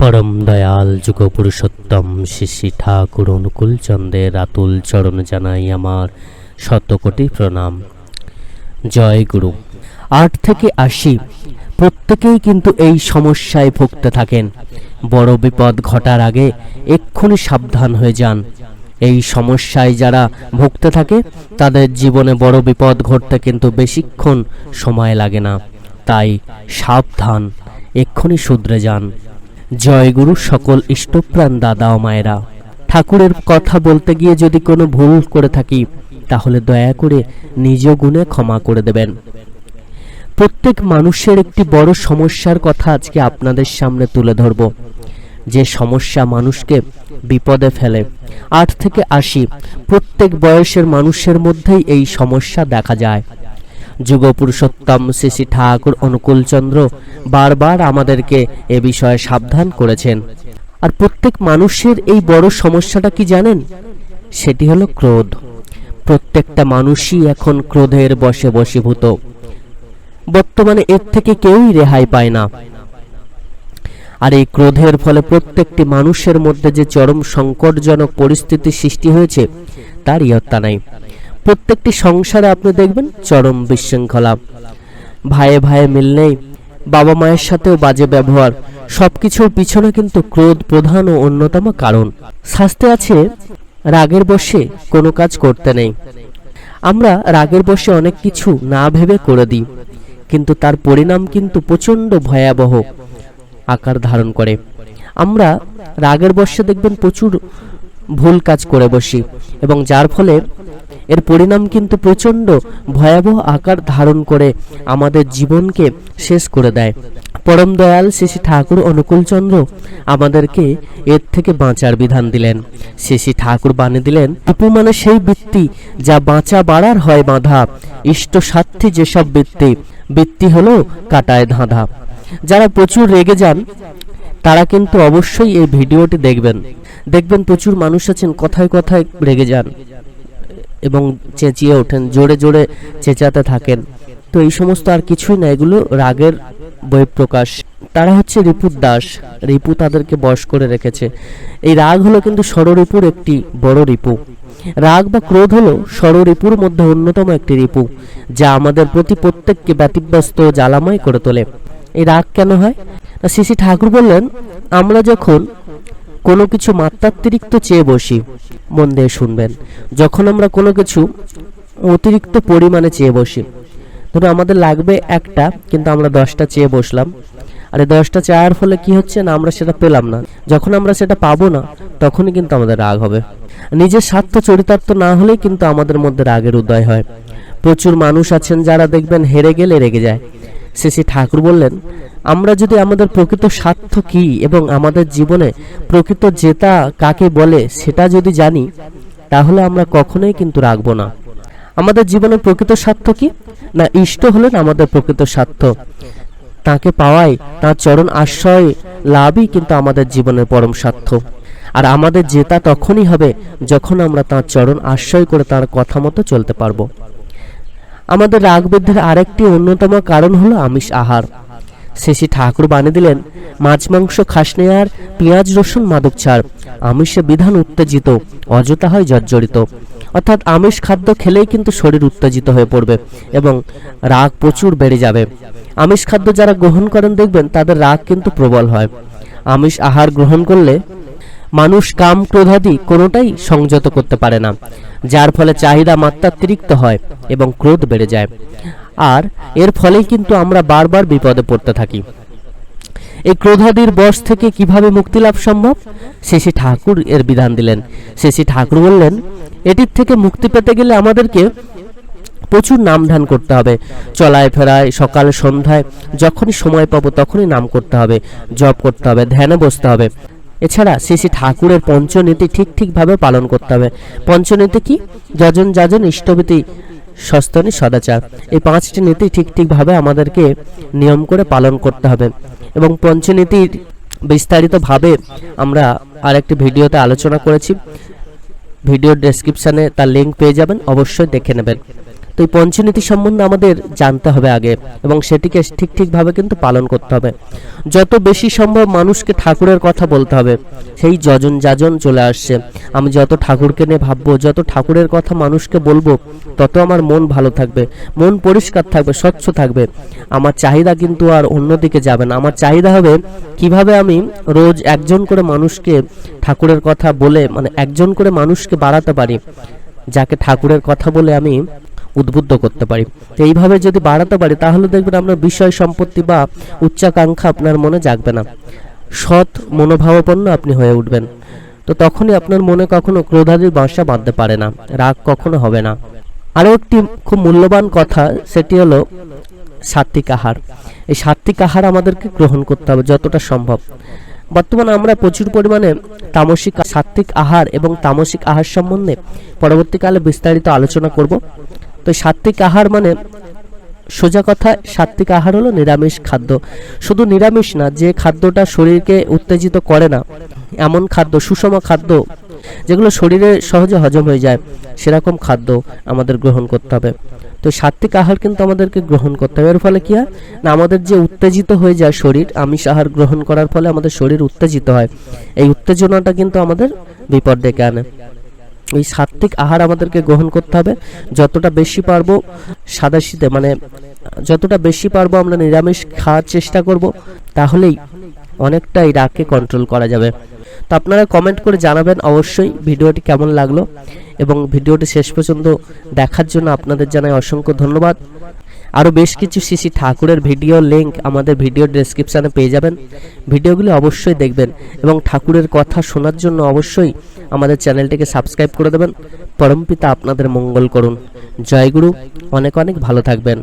পরম দয়াল যুগ পুরুষোত্তম শ্রী ঠাকুর অনুকূল চন্দ্রের আতুল চরণ জানাই আমার শতকোটি প্রণাম। জয় গুরু। আট থেকে আশি, প্রত্যেকেই কিন্তু এই সমস্যায় ভুগতে থাকেন। বড় বিপদ ঘটার আগে এক্ষুনি সাবধান হয়ে যান। এই সমস্যায় যারা ভুগতে থাকে, তাদের জীবনে বড় বিপদ ঘটতে কিন্তু বেশিক্ষণ সময় লাগে না। তাই সাবধান, এক্ষুনি শুধরে যান। জয়গুরু সকল ইষ্টপ্রাণ দাদা ও মায়েরা। ঠাকুরের কথা বলতে গিয়ে যদি কোনো ভুল করে থাকি, তাহলে দয়া করে নিজ গুণে ক্ষমা করে দেবেন। প্রত্যেক মানুষের একটি বড় সমস্যার কথা আজকে আপনাদের সামনে তুলে ধরব। যে সমস্যা মানুষকে বিপদে ফেলে। আট থেকে আশি, প্রত্যেক বয়সের মানুষের মধ্যেই এই সমস্যা দেখা যায়। যুগ পুরুষোত্তম শ্রী ঠাকুর অনুকূলচন্দ্র বারবার আমাদেরকে এ বিষয়ে সাবধান করেছেন। আর প্রত্যেক মানুষের এই বড় সমস্যাটা কি জানেন? সেটি হলো ক্রোধ। প্রত্যেকটা মানুষই এখন ক্রোধের বশে বশীভূত। বর্তমানে এর থেকে কেউই রেহাই পায় না। আর এই ক্রোধের ফলে প্রত্যেকটি মানুষের মধ্যে যে চরম সংকটজনক পরিস্থিতি সৃষ্টি হয়েছে তার ইয়ত্তা নাই। প্রত্যেকটি সংসারে আপনি দেখবেন চরম বিশৃঙ্খলা। ভাইয়ে ভাইয়ে মিল নেই, বাবা মায়ের সাথেও বাজে ব্যবহার, সবকিছুর পিছনে কিন্তু ক্রোধ প্রধান ও অন্যতম কারণ। শাস্তে আছে, রাগের বসে কোনো কাজ করতে নেই। আমরা রাগের বসে অনেক কিছু না ভেবে করে দিই, কিন্তু তার পরিণাম কিন্তু প্রচণ্ড ভয়াবহ আকার ধারণ করে। আমরা রাগের বর্ষে দেখবেন প্রচুর ভুল কাজ করে বসি, এবং যার ফলে এর পরিণাম কিন্তু প্রচণ্ড ভয়াবহ আকার ধারণ করে আমাদের জীবনকে শেষ করে দেয়। পরম দয়াল শ্রী ঠাকুর অনুকূলচন্দ্র আমাদেরকে এর থেকে বাঁচার বিধান দিলেন। শ্রী ঠাকুর বানিয়ে দিলেন টিপু মানে সেই বৃত্তি যা বাঁচা বাড়ার হয় বাঁধা। ইষ্ট স্বার্থী যেসব বৃত্তি বৃত্তি হলো কাটায় ধাঁধা। যারা প্রচুর রেগে যান, তারা কিন্তু অবশ্যই এই ভিডিওটি দেখবেন। দেখবেন প্রচুর মানুষ আছেন, কথায় কথায় রেগে যান। এবং চেঁচিয়ে ওঠেন, জোরে জোরে চেঁচাতে থাকেন। তো এই সমস্ত আর কিছুই না, এগুলো রাগের বহিঃপ্রকাশ তারা হচ্ছে রিপুর দাস। রিপু তাদেরকে বশ করে রেখেছে। এই রাগ হলো কিন্তু ষড়রিপুর একটি বড় রিপু। রাগ বা ক্রোধ হলো ষড়রিপুর মধ্যে অন্যতম একটি রিপু, যা আমাদের প্রতি প্রত্যেককে ব্যতিব্যস্ত, জ্বালাময় করে তোলে। এই রাগ কেন হয়? না শ্রী ঠাকুর বললেন, আমরা যখন কোনো কিছু মাত্রাতিরিক্ত চেয়ে বসি, মন দিয়ে শুনবেন। যখন আমরা কোনো কিছু অতিরিক্ত পরিমাণে চেয়ে বসি ধরো আমাদের লাগবে একটা, কিন্তু আমরা দশটা চেয়ে বসলাম। আর দশটা চাওয়ার ফলে কি হচ্ছে না, আমরা সেটা পেলাম না। যখন আমরা সেটা পাবো না, তখনই কিন্তু আমাদের রাগ হবে। নিজের স্বার্থ চরিতার্থ না হলেই কিন্তু আমাদের মধ্যে রাগের উদয় হয়। প্রচুর মানুষ আছেন যারা দেখবেন হেরে গেলে রেগে যায়। শ্রী ঠাকুর বললেন, আমরা যদি আমাদের প্রকৃত স্বার্থ কি এবং আমাদের জীবনে প্রকৃত জেতা কাকে বলে সেটা যদি জানি, তাহলে আমরা কখনোই কিন্তু রাখব না। আমাদের জীবনে প্রকৃত স্বার্থ কি? না, ইষ্ট হলেন আমাদের প্রকৃত স্বার্থ। তাকে পাওয়াই, তার চরণ আশ্রয় লাভই কিন্তু আমাদের জীবনের পরম স্বার্থ। আর আমাদের জেতা তখনই হবে যখন আমরা তার চরণ আশ্রয় করে তার কথা মতো চলতে পারব। আমাদের রাগ বৃদ্ধির আরেকটি অন্যতম কারণ হলো আমিষ আহার। শেষে ঠাকুর বানিয়ে দিলেন, মাছ, মাংস, খাস আর পেঁয়াজ, রসুন, মাদক ছাড়। আমিষে বিধান উত্তেজিত অযথা হয় জর্জরিত। অর্থাৎ আমিষ খাদ্য খেলেই কিন্তু শরীর উত্তেজিত হয়ে পড়বে এবং রাগ প্রচুর বেড়ে যাবে। আমিষ খাদ্য যারা গ্রহণ করেন দেখবেন, তাদের রাগ কিন্তু প্রবল হয়। আমিষ আহার গ্রহণ করলে মানুষ কাম ক্রোধাদি কোনোটাই সংযত করতে পারে না, যার ফলে চাহিদা মাত্রাতিরিক্ত হয় এবং ক্রোধ বেড়ে যায়। আর এর ফলেই কিন্তু আমরা বারবার বিপদে পড়তে থাকি। এই ক্রোধাদির বশ থেকে কীভাবে মুক্তি লাভ সম্ভব? শেষে ঠাকুর এর বিধান দিলেন। শেষে ঠাকুর বললেন, এটির থেকে মুক্তি পেতে গেলে আমাদেরকে প্রচুর নাম ধ্যান করতে হবে। চলায় ফেরায়, সকাল সন্ধ্যায়, যখনই সময় পাবো তখনই নাম করতে হবে, জপ করতে হবে, ধ্যানে বসতে হবে। এছাড়া শ্রী শ্রী ঠাকুরের পঞ্চনীতি ঠিক ঠিকভাবে পালন করতে হবে। পঞ্চনীতি কি? যজন যাজন ইষ্টভীতি সস্তনী সদাচার। এই পাঁচটি নীতি ঠিক ঠিকভাবে আমাদেরকে নিয়ম করে পালন করতে হবে। এবং পঞ্চনীতির বিস্তারিতভাবে আমরা আরেকটি ভিডিওতে আলোচনা করেছি। ভিডিও ডেসক্রিপশানে তার লিঙ্ক পেয়ে যাবেন, অবশ্যই দেখে নেবেন। তো এই পঞ্চনীতি সম্বন্ধে আমাদের জানতে হবে আগে এবং সেটিকে ঠিক ঠিকভাবে কিন্তু পালন করতে হবে। যত বেশি সম্ভব মানুষকে ঠাকুরের কথা বলতে হবে, সেই যজন যাজন চলে আসছে। আমি যত ঠাকুরকে নিয়ে ভাববো, যত ঠাকুরের কথা মানুষকে বলব, তত আমার মন ভালো থাকবে, মন পরিষ্কার থাকবে, স্বচ্ছ থাকবে। আমার চাহিদা কিন্তু আর অন্যদিকে যাবে না। আমার চাহিদা হবে কীভাবে আমি রোজ একজন করে মানুষকে ঠাকুরের কথা বলে মানে একজন করে মানুষকে বাড়াতে পারি। যাকে ঠাকুরের কথা বলে আমি উদ্বুদ্ধ করতে পারি। তো এইভাবে যদি বাড়াতে পারি, তাহলে দেখবেন আপনার বিষয় সম্পত্তি বা উচ্চাকাঙ্ক্ষা আপনার মনে জাগবে না। সৎ মনোভাবাপন্ন আপনি হয়ে উঠবেন। তো তখনই আপনার মনে কখনো ক্রোধাদির বাসা বাঁধতে পারে না, রাগ কখনো হবে না। আরও একটি খুব মূল্যবান কথা, সেটি হলো সাত্বিক আহার। এই সাত্বিক আহার আমাদেরকে গ্রহণ করতে হবে যতটা সম্ভব। বর্তমানে আমরা প্রচুর পরিমাণে তামসিক সাত্বিক আহার এবং তামসিক আহার সম্বন্ধে পরবর্তীকালে বিস্তারিত আলোচনা করব। তো সাত্বিক আহার মানে সোজা কথা সাত্বিক আহার হলো নিরামিষ খাদ্য। শুধু নিরামিষ না, যে খাদ্যটা শরীরকে উত্তেজিত করে না, এমন খাদ্য, সুষম খাদ্য, যেগুলো শরীরে সহজে হজম হয়ে যায়, সেরকম খাদ্য আমাদের গ্রহণ করতে হবে। তো সাত্বিক আহার কিন্তু আমাদেরকে গ্রহণ করতে হবে। এর ফলে কি হয়? না, আমাদের যে উত্তেজিত হয়ে যায় শরীর, আমিষ আহার গ্রহণ করার ফলে আমাদের শরীর উত্তেজিত হয়। এই উত্তেজনাটা কিন্তু আমাদের বিপদ ডেকে আনে। এই সাত্বিক আহার আমাদেরকে গ্রহণ করতে হবে। যতটা বেশি পারব সাদা শীতে মানে যতটা বেশি পারব আমরা নিরামিষ খাওয়ার চেষ্টা করব, তাহলেই অনেকটা এই রাগকে কন্ট্রোল করা যাবে। তো আপনারা কমেন্ট করে জানাবেন অবশ্যই ভিডিওটি কেমন লাগল এবং ভিডিওটি শেষ পর্যন্ত দেখার জন্য আপনাদের জানাই অসংখ্য ধন্যবাদ। আরও বেশ কিছু শ্রী ঠাকুরের ভিডিও লিংক আমাদের ভিডিও ডেসক্রিপশানে পেয়ে যাবেন। ভিডিওগুলি অবশ্যই দেখবেন এবং ঠাকুরের কথা শোনার জন্য অবশ্যই আমাদের চ্যানেলটিকে সাবস্ক্রাইব করে দেবেন। পরমপিতা আপনাদের মঙ্গল করুন। জয়গুরু অনেক অনেক ভালো থাকবেন।